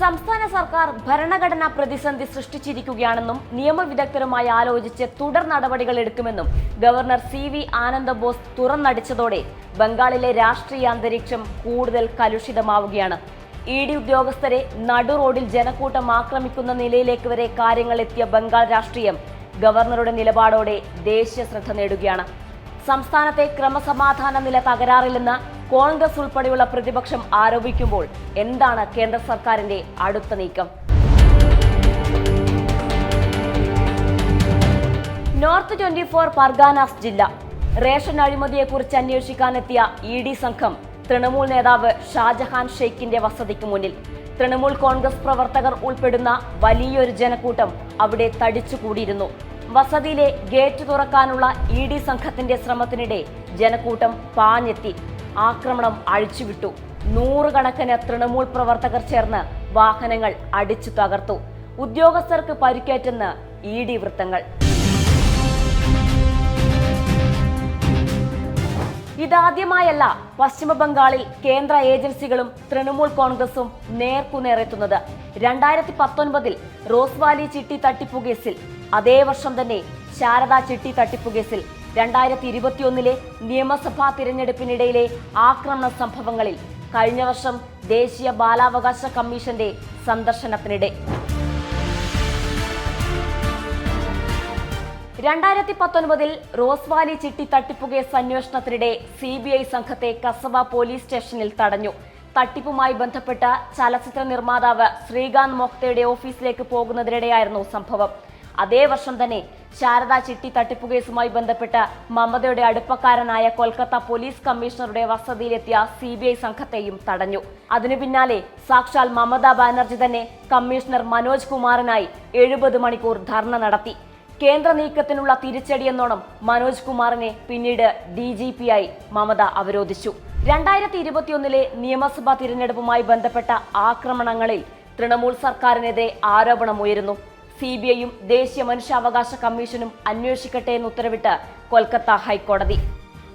സംസ്ഥാന സർക്കാർ ഭരണഘടനാ പ്രതിസന്ധി സൃഷ്ടിച്ചിരിക്കുകയാണെന്നും നിയമവിദഗ്ധരുമായി ആലോചിച്ച് തുടർ നടപടികൾ എടുക്കുമെന്നും ഗവർണർ സി വി ആനന്ദബോസ് തുറന്നടിച്ചതോടെ ബംഗാളിലെ രാഷ്ട്രീയ അന്തരീക്ഷം കൂടുതൽ കലുഷിതമാവുകയാണ്. ഇ ഡി ഉദ്യോഗസ്ഥരെ നടുറോഡിൽ ജനക്കൂട്ടം ആക്രമിക്കുന്ന നിലയിലേക്ക് വരെ കാര്യങ്ങൾ എത്തിയ ബംഗാൾ രാഷ്ട്രീയം ഗവർണറുടെ നിലപാടോടെ ദേശീയ ശ്രദ്ധ നേടുകയാണ്. സംസ്ഥാനത്തെ ക്രമസമാധാന നില തകരാറില്ലെന്ന് കോൺഗ്രസ് ഉൾപ്പെടെയുള്ള പ്രതിപക്ഷം ആരോപിക്കുമ്പോൾ എന്താണ് കേന്ദ്ര സർക്കാരിന്റെ അടുത്ത നീക്കം? നോർത്ത് ട്വന്റി ഫോർ പർഗാനാസ് ജില്ല. റേഷൻ അഴിമതിയെക്കുറിച്ച് അന്വേഷിക്കാനെത്തിയ ഇ ഡി സംഘം തൃണമൂൽ നേതാവ് ഷാജഹാൻ ഷെയ്ഖിന്റെ വസതിക്ക് മുന്നിൽ. തൃണമൂൽ കോൺഗ്രസ് പ്രവർത്തകർ ഉൾപ്പെടുന്ന വലിയൊരു ജനക്കൂട്ടം അവിടെ തടിച്ചുകൂടിയിരുന്നു. വസതിയിലെ ഗേറ്റ് തുറക്കാനുള്ള ഇ ഡി സംഘത്തിന്റെ ശ്രമത്തിനിടെ ജനക്കൂട്ടം പാഞ്ഞെത്തി. ആക്രമണം അഴിച്ചുവിട്ടു. നൂറുകണക്കിന് തൃണമൂൽ പ്രവർത്തകർ ചേർന്ന് വാഹനങ്ങൾ അടിച്ചു തകർത്തു. ഉദ്യോഗസ്ഥർക്ക് പരിക്കേറ്റെന്ന് ഇ ഡി വൃത്തങ്ങൾ. ഇതാദ്യമായല്ല പശ്ചിമബംഗാളിൽ കേന്ദ്ര ഏജൻസികളും തൃണമൂൽ കോൺഗ്രസും നേർക്കുനേറെത്തുന്നത്. രണ്ടായിരത്തി പത്തൊൻപതിൽ റോസ്വാലി ചിട്ടി തട്ടിപ്പു കേസിൽ അതേ വർഷം തന്നെ ശാരദാ ചിട്ടി തട്ടിപ്പു കേസിൽ രണ്ടായിരത്തി ഇരുപത്തിയൊന്നിലെ നിയമസഭാ തിരഞ്ഞെടുപ്പിനിടയിലെ ആക്രമണ സംഭവങ്ങളിൽ കഴിഞ്ഞ വർഷം ദേശീയ ബാലാവകാശ കമ്മീഷന്റെ സന്ദർശനത്തിനിടെ. രണ്ടായിരത്തി പത്തൊൻപതിൽ റോസ്വാലി ചിട്ടി തട്ടിപ്പു കേസ് അന്വേഷണത്തിനിടെ സി ബി ഐ സംഘത്തെ കസബ പോലീസ് സ്റ്റേഷനിൽ തടഞ്ഞു. തട്ടിപ്പുമായി ബന്ധപ്പെട്ട ചലച്ചിത്ര നിർമ്മാതാവ് ശ്രീകാന്ത് മോക്തയുടെ ഓഫീസിലേക്ക് പോകുന്നതിനിടെയായിരുന്നു സംഭവം. അതേ വർഷം തന്നെ ശാരദ ചിട്ടി തട്ടിപ്പ് കേസുമായി ബന്ധപ്പെട്ട് മമതയുടെ അടുപ്പക്കാരനായ കൊൽക്കത്ത പോലീസ് കമ്മീഷണറുടെ വസതിയിലെത്തിയ സി ബി ഐ സംഘത്തെയും തടഞ്ഞു. അതിനു പിന്നാലെ സാക്ഷാൽ മമതാ ബാനർജി തന്നെ കമ്മീഷണർ മനോജ് കുമാറിനായി എഴുപത് മണിക്കൂർ ധർണ നടത്തി. കേന്ദ്ര നീക്കത്തിനുള്ള തിരിച്ചടിയെന്നോണം മനോജ് കുമാറിനെ പിന്നീട് ഡി ജി പി ആയി മമത അവരോധിച്ചു. രണ്ടായിരത്തി ഇരുപത്തിയൊന്നിലെ നിയമസഭാ തിരഞ്ഞെടുപ്പുമായി ബന്ധപ്പെട്ട ആക്രമണങ്ങളിൽ തൃണമൂൽ സർക്കാരിനെതിരെ ആരോപണമുയരുന്നു. സി ബി ഐയും ദേശീയ മനുഷ്യാവകാശ കമ്മീഷനും അന്വേഷിക്കട്ടെ എന്ന് ഉത്തരവിട്ട് കൊൽക്കത്ത ഹൈക്കോടതി.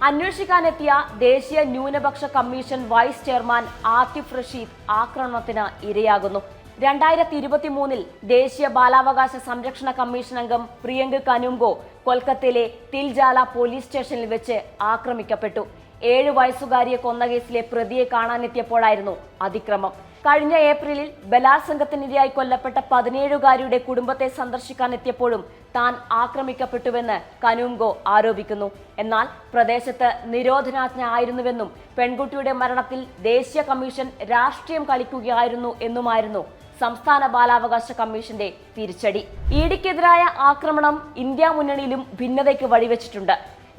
അന്വേഷിക്കാനെത്തിയ ദേശീയ ന്യൂനപക്ഷ commission vice chairman Atif Rashid ആക്രമണത്തിന് ഇരയാകുന്നു. രണ്ടായിരത്തി ഇരുപത്തി മൂന്നിൽ ദേശീയ ബാലാവകാശ സംരക്ഷണ കമ്മീഷൻ അംഗം പ്രിയങ്ക് കനുങ്കോ കൊൽക്കത്തയിലെ തിൽജാല പോലീസ് സ്റ്റേഷനിൽ വെച്ച് ആക്രമിക്കപ്പെട്ടു. ഏഴ് വയസ്സുകാരിയെ കൊന്ന കേസിലെ പ്രതിയെ കാണാനെത്തിയപ്പോഴായിരുന്നു അതിക്രമം. കഴിഞ്ഞ ഏപ്രിലിൽ ബലാത്സംഗത്തിനിരയായി കൊല്ലപ്പെട്ട പതിനേഴുകാരിയുടെ കുടുംബത്തെ സന്ദർശിക്കാനെത്തിയപ്പോഴും താൻ ആക്രമിക്കപ്പെട്ടുവെന്ന് കനൂംഗോ ആരോപിക്കുന്നു. എന്നാൽ പ്രദേശത്ത് നിരോധനാജ്ഞ ആയിരുന്നുവെന്നും പെൺകുട്ടിയുടെ മരണത്തിൽ ദേശീയ കമ്മീഷൻ രാഷ്ട്രീയം കളിക്കുകയായിരുന്നു എന്നുമായിരുന്നു സംസ്ഥാന ബാലാവകാശ കമ്മീഷന്റെ തിരിച്ചടി. ഇഡിക്കെതിരായ ആക്രമണം ഇന്ത്യ മുന്നണിയിലും ഭിന്നതയ്ക്ക് വഴിവെച്ചിട്ടുണ്ട്.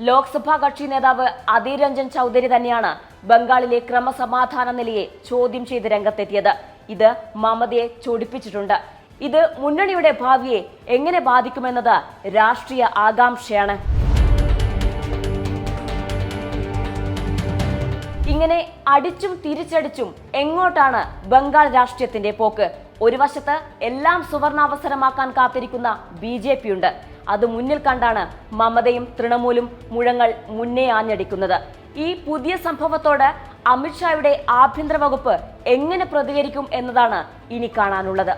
ലോക്സഭാ കക്ഷി നേതാവ് അധീർ രഞ്ജൻ ചൗധരി തന്നെയാണ് ബംഗാളിലെ ക്രമസമാധാന നിലയെ ചോദ്യം ചെയ്ത് രംഗത്തെത്തിയത്. ഇത് മമതയെ ചൊടിപ്പിച്ചിട്ടുണ്ട്. ഇത് മുന്നണിയുടെ ഭാവിയെ എങ്ങനെ ബാധിക്കുമെന്നത് രാഷ്ട്രീയ ആകാംക്ഷയാണ്. ഇങ്ങനെ അടിച്ചും തിരിച്ചടിച്ചും എങ്ങോട്ടാണ് ബംഗാൾ രാഷ്ട്രീയത്തിന്റെ പോക്ക്? ഒരു വശത്ത് എല്ലാം സുവർണാവസരമാക്കാൻ കാത്തിരിക്കുന്ന ബി ജെ ഉണ്ട്. അത് മുന്നിൽ കണ്ടാണ് മമതയും തൃണമൂലും മുഴങ്ങൾ മുന്നേ ആഞ്ഞടിക്കുന്നത്. ഈ പുതിയ സംഭവത്തോട് അമിത്ഷായുടെ ആഭ്യന്തര വകുപ്പ് എങ്ങനെ പ്രതികരിക്കും എന്നതാണ് ഇനി കാണാനുള്ളത്.